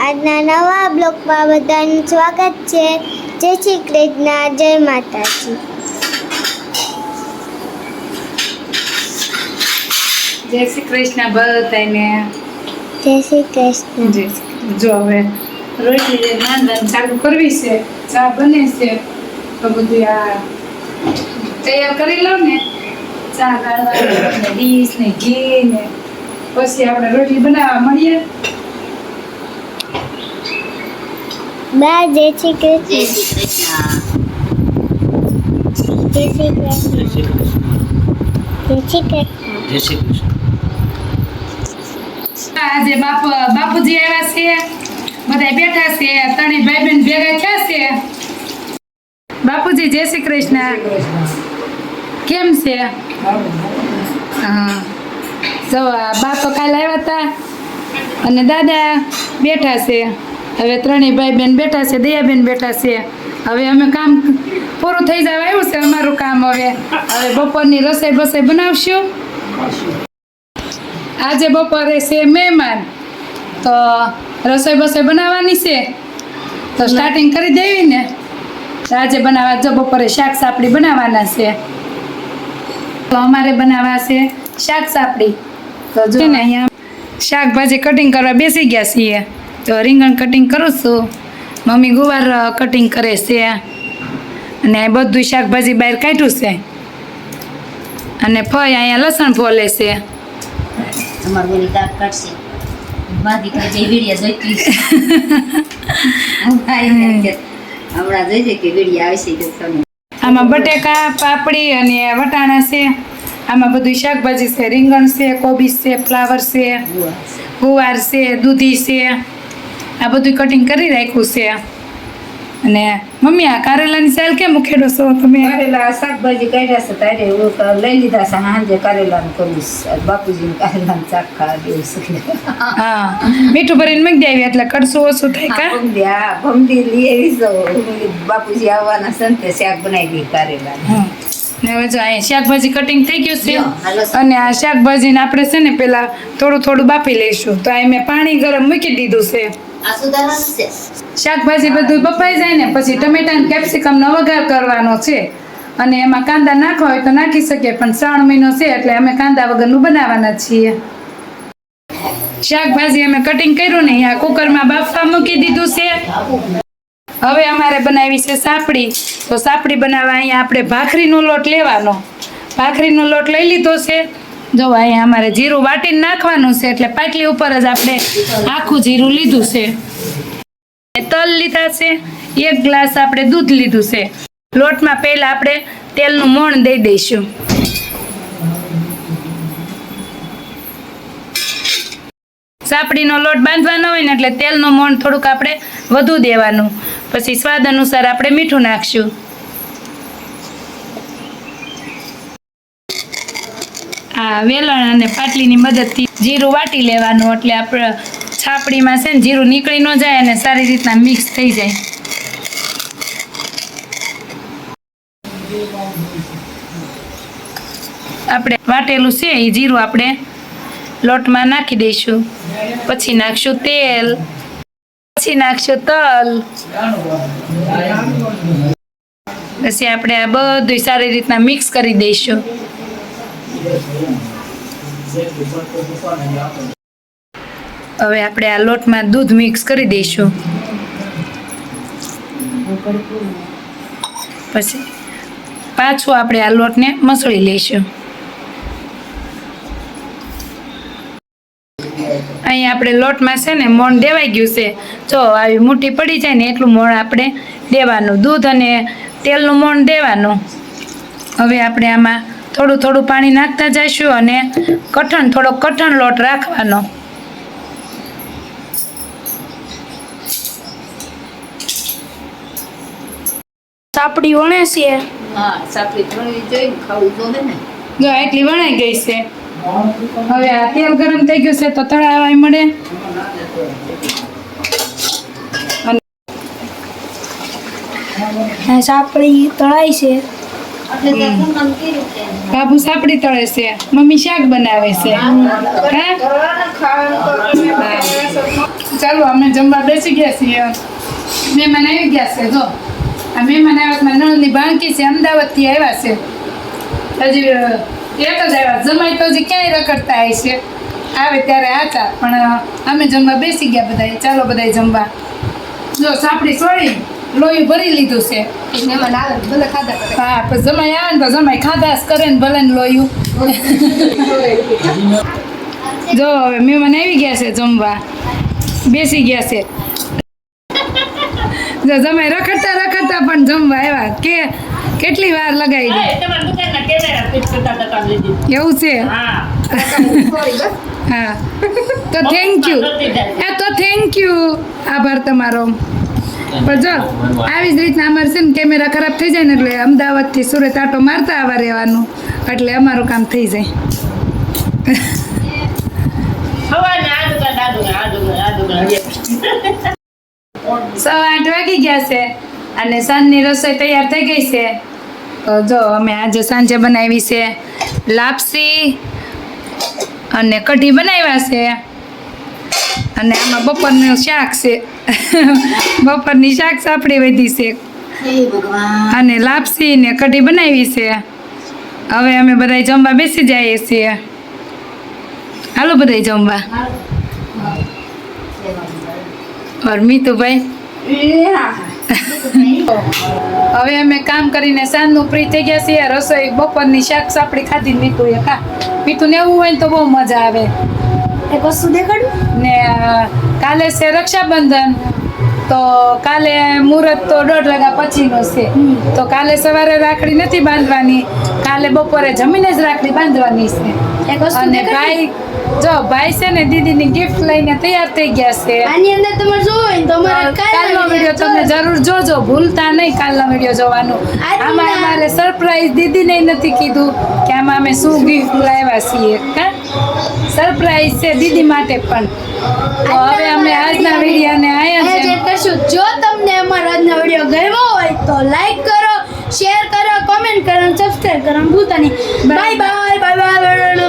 આજના નવા બ્લોગમાં બધાનું સ્વાગત છે. જય શ્રી કૃષ્ણ જય માતાજી. જય શ્રી કૃષ્ણ બધાને જય શ્રી કૃષ્ણ. જય જો હવે રોટલી નાંદન ચાલુ કરવી છે. ચા બને છે. તો બધું આ તૈયાર કરી લો ને. ચા ગાળવા ને ઘી ને પછી આપણે રોટલી બનાવવા મળીએ. બા જય શ્રી કૃષ્ણ. જય શ્રી કૃષ્ણ. જય શ્રી કૃષ્ણ. જય શ્રી કૃષ્ણ. આજે બાપુ બાપુજી આવ્યા છે. બધા બેઠા છે. ત્રણેય ભાઈ બહેન ભેગા થયા છે. બાપુજી જય શ્રી કૃષ્ણ. કેમ છે? જો આ તો કાલે આવ્યા હતા અને દાદા બેઠા છે. હવે ત્રણેય ભાઈ બેન બેઠા છે દયાબેન બેઠા છે. હવે અમે કામ પૂરું થઈ જવા આવ્યું છે અમારું કામ હવે. હવે બપોરની રસોઈ બસોઈ બનાવશું? આજે બપોરે છે મહેમાન. તો રસોઈ બસોઈ બનાવવાની છે. તો સ્ટાર્ટિંગ કરી દેવી ને? આજે બનાવવા જો બપોરે શાક સાપડી બનાવવાના છે. તો અમારે બનાવવા છે શાક સાપડી. તો જો ને અહીંયા શાકભાજી કટિંગ કરવા બેસી ગયા છીએ. તો રીંગણ કટિંગ કરું છું. મમ્મી ગુવાર કટિંગ કરે છે. અને આ બધું શાકભાજી બહાર કાઢ્યું છે. અને ફય અહીંયા લસણ ફોલે છે. આમાં બટેકા પાપડી અને વટાણા છે. આમાં બધું શાકભાજી છે રીંગણ છે કોબીજ છે ફ્લાવર છે ગુવાર છે દૂધી છે. આ બધું કટિંગ કરી રાખ્યું છે. અને મમ્મી આ કારેલાની સેલ કેમ ઉખેડો છો તમે? કારેલા શાકભાજી કાઢ્યા છે તારે એવું લઈ લીધા છે સાંજે કારેલાનું કરવું છે બાપુજીને કારેલાનું શાક ખાવા દેવું છે. હા મીઠું ભરીને મૂકી દેવી એટલે કડશું ઓછું થાય કા? ભમદી હા ભમદી લઈ આવી બાપુજી આવવાના છે ને તે શાક બનાવી દઈ કારેલાનું. હા. ને હવે જો અહીંયા શાકભાજી કટિંગ થઈ ગયું છે. અને આ શાકભાજીને આપણે છે ને પેલા થોડું થોડું બાફી લઈશું. તો અહીં મેં પાણી ગરમ મૂકી દીધું છે. છે. શાકભાજી બધું બફાઈ જાય ને પછી ટમેટા અને કેપ્સિકમનો વઘાર કરવાનો છે. અને એમાં કાંદા નાખવા હોય તો નાખી શકીએ પણ શ્રાવણ મહિનો છે એટલે અમે કાંદા વગરનું બનાવવાના છીએ. શાકભાજી અમે કટિંગ કર્યું ને અહીંયા કુકરમાં બાફવા મૂકી દીધું છે. હવે અમારે બનાવી છે સાપડી. તો સાપડી બનાવવા અહીંયા આપણે ભાખરીનો લોટ લેવાનો. ભાખરીનો લોટ લઈ લીધો છે. જો અહીંયા અમારે જીરું વાટીને નાખવાનું છે, એટલે પાટલી ઉપર જ આપણે આખું જીરું લીધું છે. તલ લીધા છે. એક ગ્લાસ આપણે દૂધ લીધું છે. લોટમાં પહેલા આપણે તેલનું મોણ દઈ દઈશું. સાપડીનો લોટ બાંધવાનો હોય ને એટલે તેલનું મોણ થોડુંક આપણે વધુ દેવાનું. પછી સ્વાદ અનુસાર આપણે મીઠું નાખશું. આ વેલણ અને પાટલીની મદદથી જીરું વાટી લેવાનું, એટલે આપણે છાપડીમાં છે ને જીરું નીકળી ન જાય અને સારી રીતના મિક્સ થઈ જાય. આપણે વાટેલું છે એ જીરું આપણે લોટમાં નાખી દઈશું. પછી નાખશું તેલ. પછી નાખશું તલ. પછી આપણે આ બધું સારી રીતના મિક્સ કરી દઈશું. હવે આપણે આ લોટમાં દૂધ મિક્સ કરી દઈશું. પછી પાછું આપણે આ લોટને મસળી લઈશું અહીં આપણે લોટમાં છે ને મોણ દેવાઈ ગયું છે. જો આવી મૂઠી પડી જાય ને એટલું મોણ આપણે દેવાનું. દૂધ અને તેલનું મોણ દેવાનું. હવે આપણે આમાં થોડું થોડું પાણી નાખતા જઈશું અને કઠણ થોડો કઠણ લોટ રાખવાનો. સાપડી વણે છે. હા સાપડી વણવી જોઈએ ખાવું જોઈએ ને. જો એટલી વણાઈ ગઈ છે. હવે આ તેલ ગરમ થઈ ગયું છે તો તળાવાય મળે. સાપડી તળાય છે. બાબુ સાપડી તળે મમ્મી શાક બનાવે છે. હા. ચાલો અમે જમવા બેસી ગયા છીએ. મહેમાન આવી ગયા છે જો. આ મહેમાન આવ્યા નળની બાંકી છે અમદાવાદથી આવ્યા છે. હજી એક જ આવ્યા. જમાઈ તો હજી ક્યાંય રખડતા આવી છે. આવે ત્યારે આચા પણ અમે જમવા બેસી ગયા બધા ચાલો બધા જમવા. જો સાપડી છોડી લોહી ભરી લીધું છે. મહેમાન આવે ભલે ખાધા કરે. હા પણ જમાઈ આવે ને તો જમાઈ ખાધાસ કરે ને ભલે ને લોહી જો હવે મહેમાન આવી ગયા છે જમવા. બેસી ગયા છે. જો જમાઈ રખડતા રખડતા પણ જમવા આવ્યા. કે કેટલી વાર લગાવી લીધી એવું છે? હા. તો થેન્ક યુ હા તો થેન્ક યુ આભાર તમારો. પણ જો આવી જ રીતના અમારે છે ને કેમેરા ખરાબ થઈ જાય ને એટલે અમદાવાદથી સુરત આટો મારતા આવા રહેવાનું. એટલે અમારું કામ થઈ જાય. સવા આઠ વાગી ગયા છે અને સાંજની રસોઈ તૈયાર થઈ ગઈ છે. તો જો અમે આજે સાંજે બનાવી છે લાપસી અને કઢી બનાવ્યા છે. અને આમાં બપોરનું શાક છે. બપોરની શાક સાપડી વધી છે. અને લાપસી ને કઢી બનાવી છે. હવે અમે બધા જમવા બેસી જઈએ છીએ. હાલો બધા જમવા. ઓર મીતુભાઈ? હવે અમે કામ કરીને સાંજનું ફ્રી થઈ ગયા છીએ. રસોઈ બપોરની શાક સાપડી ખાધી મીઠું એ ખા મીઠું ને એવું હોય ને તો બહુ મજા આવે. એક વસ્તુ દેખાડું? ને કાલે છે રક્ષાબંધન. તો કાલે મુહૂર્ત તો દોઢ વાગ્યા પછીનો છે. તો કાલે સવારે રાખડી નથી બાંધવાની કાલે બપોરે જમીને જ રાખડી બાંધવાની છે. અને ભાઈ જો ભાઈ છે ને દીદીની ગિફ્ટ લઈને તૈયાર થઈ ગયા છે. આની અંદર તમારે જોવો હોય ને તો અમારે કાલનો વિડિયો તમે જરૂર જોજો ભૂલતા નહીં કાલનો વિડિયો જોવાનો. આમાં અમારે સરપ્રાઈઝ દીદીને નથી કીધું કે આમાં અમે શું ગિફ્ટ લાવ્યા છીએ કા? સરપ્રાઈઝ છે દીદી માટે પણ. હવે અમે આજના વિડીયોને આયા છે. કરશું. જો તમને અમારો આજનો વીડિયો ગમ્યો હોય તો લાઈક કરો શેર કરો કોમેન્ટ કરો સબસ્ક્રાઇબ કરો. ભૂતાની. Bye bye bye bye